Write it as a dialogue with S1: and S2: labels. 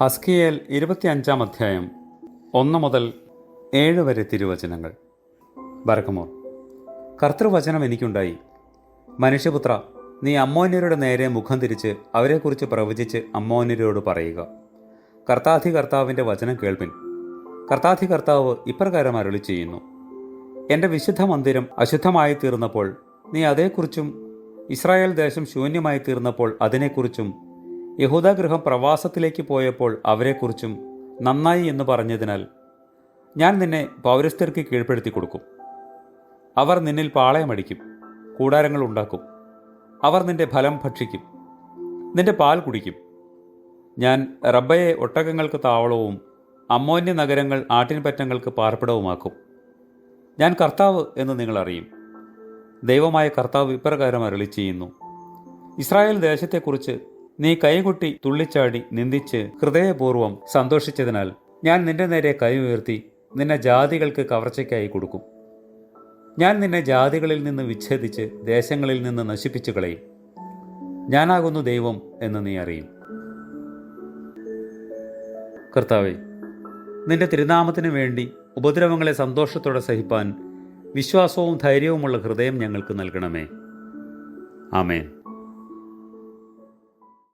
S1: ഹസ്കിയേൽ ഇരുപത്തിയഞ്ചാം അധ്യായം ഒന്ന് മുതൽ ഏഴ് വരെ തിരുവചനങ്ങൾ. ബർക്കമോർ കർത്തൃവചനം എനിക്കുണ്ടായി. മനുഷ്യപുത്ര നീ അമ്മോന്യരുടെ നേരെ മുഖം തിരിച്ച് അവരെക്കുറിച്ച് പ്രവചിച്ച് അമ്മോന്യരോട് പറയുക. കർത്താധി കർത്താവിന്റെ വചനം കേൾപ്പിൻ. കർത്താധി കർത്താവ് ഇപ്രകാരം അരുളി ചെയ്യുന്നു. എന്റെ വിശുദ്ധ മന്ദിരം അശുദ്ധമായി തീർന്നപ്പോൾ നീ അതേക്കുറിച്ചും ഇസ്രായേൽ ദേശം ശൂന്യമായി തീർന്നപ്പോൾ അതിനെക്കുറിച്ചും യഹൂദഗൃഹം പ്രവാസത്തിലേക്ക് പോയപ്പോൾ അവരെക്കുറിച്ചും നന്നായി എന്ന് പറഞ്ഞതിനാൽ ഞാൻ നിന്നെ പൗരസ്ഥർക്ക് കീഴ്പ്പെടുത്തി കൊടുക്കും. അവർ നിന്നിൽ പാളയമടിക്കും കൂടാരങ്ങൾ ഉണ്ടാക്കും. അവർ നിന്റെ ഫലം ഭക്ഷിക്കും നിന്റെ പാൽ കുടിക്കും. ഞാൻ റബ്ബയെ ഒട്ടകങ്ങൾക്ക് താവളവും അമ്മോന്യ നഗരങ്ങൾ ആട്ടിൻപറ്റങ്ങൾക്ക് പാർപ്പിടവുമാക്കും. ഞാൻ കർത്താവ് എന്ന് നിങ്ങൾ അറിയും. ദൈവമായ കർത്താവ് ഇപ്രകാരം അരളി ചെയ്യുന്നു ഇസ്രായേൽ ദേശത്തെക്കുറിച്ച് നീ കൈകൊട്ടി തുള്ളിച്ചാടി നിന്ദിച്ച് ഹൃദയപൂർവം സന്തോഷിച്ചതിനാൽ ഞാൻ നിന്റെ നേരെ കൈ ഉയർത്തി നിന്നെ ജാതികൾക്ക് കവർച്ചയ്ക്കായി കൊടുക്കും. ഞാൻ നിന്നെ ജാതികളിൽ നിന്ന് വിച്ഛേദിച്ച് ദേശങ്ങളിൽ നിന്ന് നശിപ്പിച്ചു കളയും. ഞാനാകുന്നു ദൈവം എന്ന് നീ അറിയും. കർത്താവെ നിന്റെ തിരുനാമത്തിനു വേണ്ടി ഉപദ്രവങ്ങളെ സന്തോഷത്തോടെ സഹിപ്പാൻ വിശ്വാസവും ധൈര്യവുമുള്ള ഹൃദയം ഞങ്ങൾക്ക് നൽകണമേ. ആമേൻ.